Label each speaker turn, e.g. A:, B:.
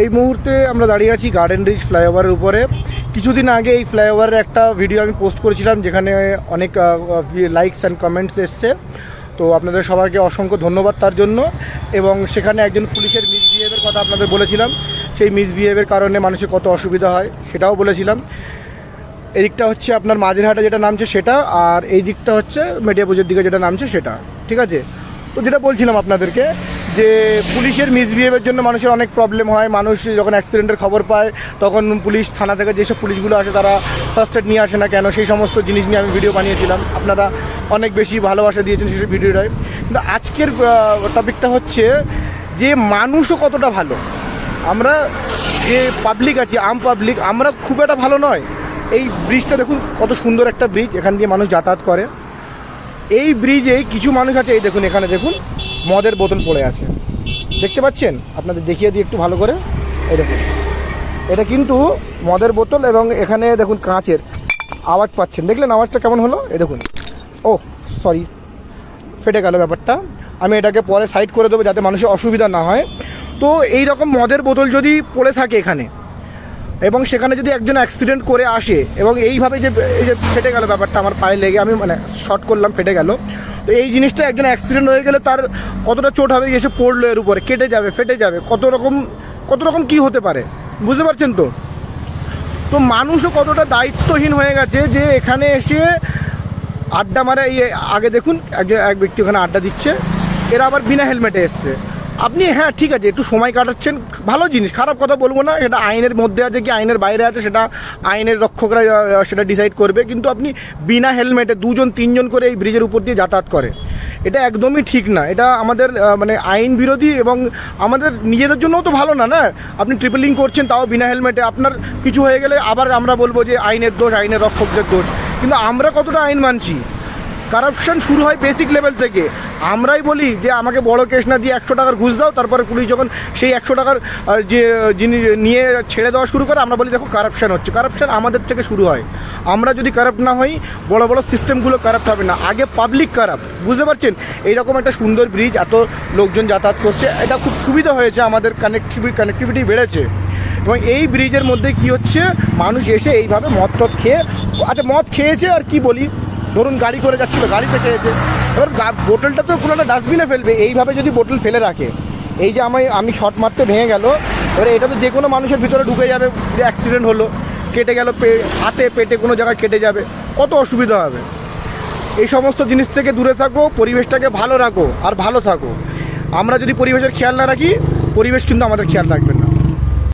A: এই মুহূর্তে আমরা দাঁড়িয়ে আছি গার্ডেন রিচ ফ্লাইওভারের উপরে। কিছুদিন আগে এই ফ্লাইওভারের একটা ভিডিও আমি পোস্ট করেছিলাম, যেখানে অনেক লাইকস অ্যান্ড কমেন্টস এসছে। তো আপনাদের সবাইকে অসংখ্য ধন্যবাদ তার জন্য। এবং সেখানে একজন পুলিশের মিসবিহেভের কথা আপনাদের বলেছিলাম। সেই মিসবিহেভের কারণে মানুষের কত অসুবিধা হয় সেটাও বলেছিলাম। এই দিকটা হচ্ছে আপনার মাঝেরহাটে যেটা নামছে সেটা, আর এই দিকটা হচ্ছে মেডিয়াপুজোর দিকে যেটা নামছে সেটা। ঠিক আছে? তো যেটা বলছিলাম আপনাদেরকে যে পুলিশের মিসবিহেভের জন্য মানুষের অনেক প্রবলেম হয়। মানুষ যখন অ্যাক্সিডেন্টের খবর পায়, তখন পুলিশ থানা থেকে যেসব পুলিশগুলো আসে, তারা ফার্স্ট এড নিয়ে আসে না কেন? সেই সমস্ত জিনিস নিয়ে আমি ভিডিও বানিয়েছিলাম। আপনারা অনেক বেশি ভালোবাসা দিয়েছেন সেসব ভিডিওটায় কিন্তু আজকের টপিকটা হচ্ছে যে মানুষও কতটা ভালো? আমরা যে পাবলিক আছি, আম পাবলিক আমরা খুব একটা ভালো নয়। এই ব্রিজটা দেখুন, কত সুন্দর একটা ব্রিজ এখান দিয়ে মানুষ যাতায়াত করে। এই ব্রিজে কিছু মানুষ আছে, এই দেখুন এখানে, দেখুন। মদের বোতল পড়ে আছে। দেখতে পাচ্ছেন? আপনাদের দেখিয়ে দিই একটু ভালো করে। এই দেখুন। এটা কিন্তু মদের বোতল এবং এখানে দেখুন কাঁচের আওয়াজ পাচ্ছেন। দেখলেন আওয়াজটা কেমন হলো? এই দেখুন। ও সরি। ফেটে গেল ব্যাপারটা। আমি এটাকে পরে সাইড করে দেবো যাতে মানুষের অসুবিধা না হয়। তো এই রকম মদের বোতল যদি পড়ে থাকে এখানে এবং সেখানে যদি একজন অ্যাক্সিডেন্ট করে আসে এবং এইভাবে যে, এই যে ফেটে গেল ব্যাপারটা আমার পায়ে লেগে, আমি মানে শর্ট করলাম, ফেটে গেল। তো এই জিনিসটা একজন অ্যাক্সিডেন্ট হয়ে গেলে তার কতটা চোট হবে, এসে পড়ল এর উপরে, কেটে যাবে, ফেটে যাবে, কত রকম কত রকম কী হতে পারে? বুঝতে পারছেন তো? তো মানুষও কতটা দায়িত্বহীন হয়ে গেছে যে এখানে এসে আড্ডা মারে, এই আগে দেখুন, একজন, এক ব্যক্তি ওখানে আড্ডা দিচ্ছে, এরা আবার বিনা হেলমেটে এসছে। আপনি হ্যাঁ ঠিক আছে, একটু সময় কাটাচ্ছেন। ভালো জিনিস, খারাপ কথা বলব না, সেটা আইনের মধ্যে আছে কি আইনের বাইরে আছে, সেটা আইনের রক্ষকরা সেটা ডিসাইড করবে। কিন্তু আপনি বিনা হেলমেটে দুজন, তিনজন করে এই ব্রিজের উপর দিয়ে যাতায়াত করে এটা একদমই ঠিক না। এটা আমাদের মানে আইন বিরোধী এবং আমাদের নিজেদের জন্যও তো ভালো না না? আপনি ট্রিপলিং করছেন, তাও বিনা হেলমেটে। আপনার কিছু হয়ে গেলে আবার আমরা বলব যে আইনের দোষ, আইনের রক্ষকদের দোষ। কিন্তু আমরা কতটা আইন মানছি? কারাপশন শুরু হয় বেসিক লেভেল থেকে। আমরাই বলি যে, আমাকে বড় কেস না দিয়ে একশো টাকার ঘুষ দাও। তারপরে পুলিশ যখন সেই একশো টাকার যে, যিনি নিয়ে ছেড়ে দেওয়া শুরু করে, আমরা বলি, দেখো কারাপশন হচ্ছে। কারাপশন আমাদের থেকে শুরু হয়। আমরা যদি কারাপ্ট না হই, বড় বড় সিস্টেমগুলো কারাপ্ট হবে না। আগে পাবলিক কারাপ বুঝতে পারছেন? এইরকম একটা সুন্দর ব্রিজ এত লোকজন যাতায়াত করছে। এটা খুব সুবিধা হয়েছে, আমাদের কানেক্টিভিটি কানেক্টিভিটি বেড়েছে। এবং এই ব্রিজের মধ্যে কি হচ্ছে? মানুষ এসে এইভাবে মদ টদ খেয়ে আচ্ছা মদ খেয়েছে আর কি বলি? ধরুন গাড়ি করে যাচ্ছিল গাড়িতে খেয়েছে এবার বোতলটা তো কোনো একটা ডাস্টবিনে ফেলবে, এইভাবে যদি বোতল ফেলে রাখে, এই যে আমি আমি শট মারতে ভেঙে গেল, এবারে এটা তো যে কোনো মানুষের ভিতরে ঢুকে যাবে, যে অ্যাক্সিডেন্ট হলো, কেটে গেল হাতে, পেটে কোনো জায়গায় কেটে যাবে, কত অসুবিধা হবে? এই সমস্ত জিনিস থেকে দূরে থাকো, পরিবেশটাকে ভালো রাখো, আর ভালো থাকো। আমরা যদি পরিবেশের খেয়াল না রাখি, পরিবেশ কিন্তু আমাদের খেয়াল রাখবে